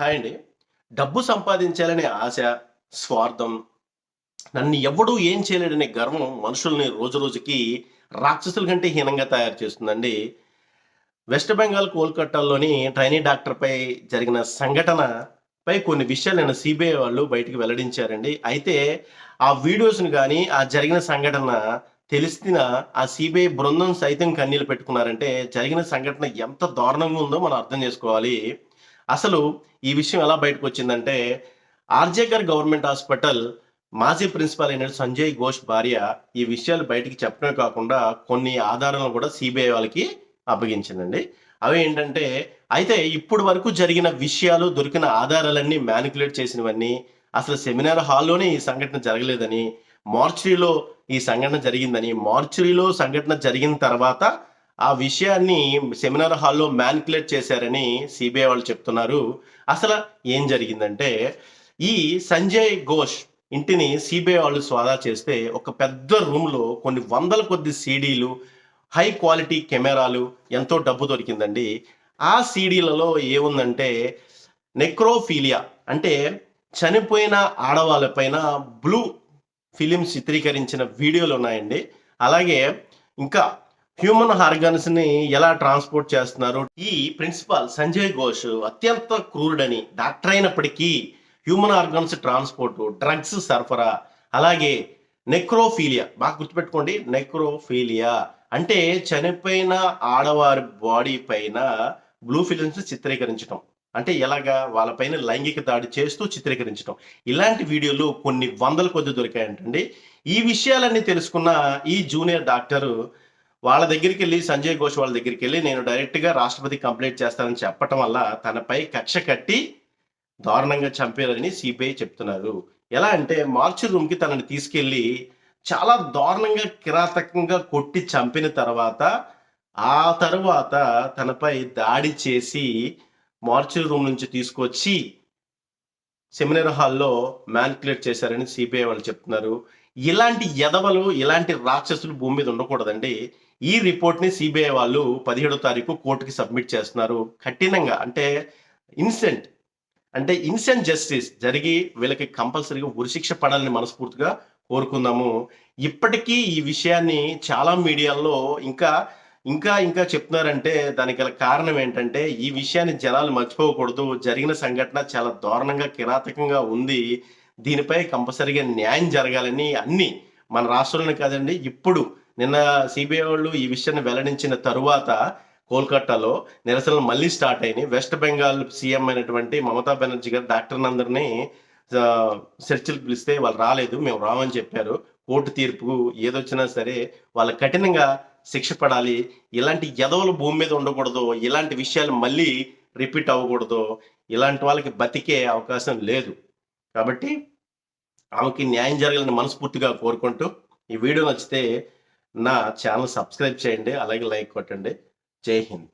Hi అండి. డబ్బు సంపాదించాలనే ఆశ, స్వార్థం, నన్ను ఎవడూ ఏం చేయలేడనే గర్వం మనుషుల్ని రోజురోజుకి రాక్షసుల కంటే హీనంగా తయారు చేస్తుందండి. వెస్ట్ బెంగాల్ కోల్‌కట్టాలోని ట్రైనీ డాక్టర్‌పై జరిగిన సంఘటనపై కొన్ని విషయాలు నేను సీబీఐ వాళ్ళు బయటికి వెల్లడించారండి. అయితే ఆ వీడియోస్‌ని కానీ ఆ జరిగిన సంఘటన తెలిసిన ఆ సీబీఐ బృందం సైతం కన్నీళ్ళు పెట్టుకున్నారంటే జరిగిన సంఘటన ఎంత దారుణంగా ఉందో మనం అర్థం చేసుకోవాలి. అసలు ఈ విషయం ఎలా బయటకు వచ్చిందంటే ఆర్‌జేకర్ గవర్నమెంట్ హాస్పిటల్ మాజీ ప్రిన్సిపల్ అయిన సంజయ్ ఘోష్ భార్య ఈ విషయాలు బయటికి చెప్పడమే కాకుండా కొన్ని ఆధారాలను కూడా సిబిఐ వాళ్ళకి అప్పగించిందండి. ఏంటంటే అయితే ఇప్పుడు వరకు జరిగిన విషయాలు, దొరికిన ఆధారాలన్నీ మ్యానిప్యులేట్ చేసినవన్నీ, అసలు సెమినార్ హాల్‌లోనే ఈ సంఘటన జరగలేదని, మార్చురీలో ఈ సంఘటన జరిగిందని, మార్చురీలో సంఘటన జరిగిన తర్వాత ఆ విషయాన్ని సెమినార్ హాల్‌లో మ్యానిప్యులేట్ చేశారని సీబీఐ వాళ్ళు చెప్తున్నారు. అసలు ఏం జరిగిందంటే ఈ సంజయ్ ఘోష్ ఇంటిని సీబీఐ వాళ్ళు స్వాదా చేస్తే ఒక పెద్ద రూమ్‌లో కొన్ని వందల కొద్ది సీడీలు, హై క్వాలిటీ కెమెరాలు, ఎంతో డబ్బు దొరికిందండి. ఆ సీడీలలో ఏముందంటే నెక్రోఫీలియా అంటే చనిపోయిన ఆడవాళ్ళ పైన బ్లూ ఫిలిం చిత్రీకరించిన వీడియోలు ఉన్నాయండి అలాగే ఇంకా హ్యూమన్ ఆర్గాన్స్‌ని ఎలా ట్రాన్స్‌పోర్ట్ చేస్తున్నారు. ఈ ప్రిన్సిపల్ సంజయ్ ఘోష్ అత్యంత క్రూరుడని, డాక్టర్ అయినప్పటికీ హ్యూమన్ ఆర్గన్స్ ట్రాన్స్‌పోర్ట్, డ్రగ్స్ సరఫరా, అలాగే నెక్రోఫీలియా బాగా గుర్తుపెట్టుకోండి. నెక్రోఫీలియా అంటే చనిపోయిన ఆడవారి బాడీ పైన బ్లూ ఫిలిమ్స్ చిత్రీకరించటం. అంటే ఎలాగా? వాళ్ళ పైన లైంగిక దాడి చేస్తూ చిత్రీకరించటం. ఇలాంటి వీడియోలు కొన్ని వందల కొద్ది దొరికాయంటండి. ఈ విషయాలన్నీ తెలుసుకున్న ఈ జూనియర్ డాక్టరు వాళ్ళ దగ్గరికి వెళ్ళి సంజయ్ ఘోష్ వాళ్ళ దగ్గరికి వెళ్ళి నేను డైరెక్ట్‌గా రాష్ట్రపతి కంప్లైంట్ చేస్తానని చెప్పటం వల్ల తనపై కక్ష కట్టి దారుణంగా చంపారని సిబిఐ చెప్తున్నారు. ఎలా అంటే మార్చి రూమ్‌కి తనని తీసుకెళ్ళి చాలా దారుణంగా, కిరాతకంగా కొట్టి చంపిన తర్వాత, ఆ తర్వాత తనపై దాడి చేసి మార్చురీ రూమ్ నుంచి తీసుకొచ్చి సెమినార్ హాల్‌లో మ్యాన్కులేట్ చేశారని సిబిఐ వాళ్ళు చెప్తున్నారు. ఇలాంటి ఎదవలు, ఇలాంటి రాక్షసులు భూమి మీద ఉండకూడదండి. ఈ రిపోర్ట్‌ని సీబీఐ వాళ్ళు 17 తారీఖు కోర్టుకి సబ్మిట్ చేస్తున్నారు. కఠినంగా అంటే ఇన్సెంట్ అంటే ఇన్సెంట్ జస్టిస్ జరిగి వీళ్ళకి కంపల్సరీగా ఉరిశిక్ష పడాలని మనస్ఫూర్తిగా కోరుకుందాము. ఇప్పటికీ ఈ విషయాన్ని చాలా మీడియాల్లో ఇంకా, ఇంకా, ఇంకా చెప్తున్నారంటే దానికి గల కారణం ఏంటంటే ఈ విషయాన్ని జనాలు మర్చిపోకూడదు. జరిగిన సంఘటన చాలా దారుణంగా, కిరాతకంగా ఉంది. దీనిపై కంపల్సరీగా న్యాయం జరగాలని అన్ని మన రాష్ట్రంలోనే కాదండి. ఇప్పుడు నిన్న సీబీఐ వాళ్ళు ఈ విషయాన్ని వెల్లడించిన తరువాత కోల్‌కట్టాలో నిరసనలు మళ్ళీ స్టార్ట్ అయినాయి. వెస్ట్ బెంగాల్ సీఎం అయినటువంటి మమతా బెనర్జీ గారు డాక్టర్ అందరినీ చర్చలు పిలిస్తే వాళ్ళు రాలేదు. మేము రామని చెప్పారు. కోర్టు తీర్పు ఏదొచ్చినా సరే వాళ్ళు కఠినంగా శిక్ష పడాలి. ఇలాంటి ఎదవలు భూమి మీద ఉండకూడదు. ఇలాంటి విషయాలు మళ్ళీ రిపీట్ అవ్వకూడదు. ఇలాంటి వాళ్ళకి బతికే అవకాశం లేదు. కాబట్టి ఆమెకి న్యాయం జరగాలని మనస్ఫూర్తిగా కోరుకుంటూ ఈ వీడియో నచ్చితే నా ఛానల్ సబ్స్క్రైబ్ చేయండి. అలాగే లైక్ కొట్టండి. జై హింద్.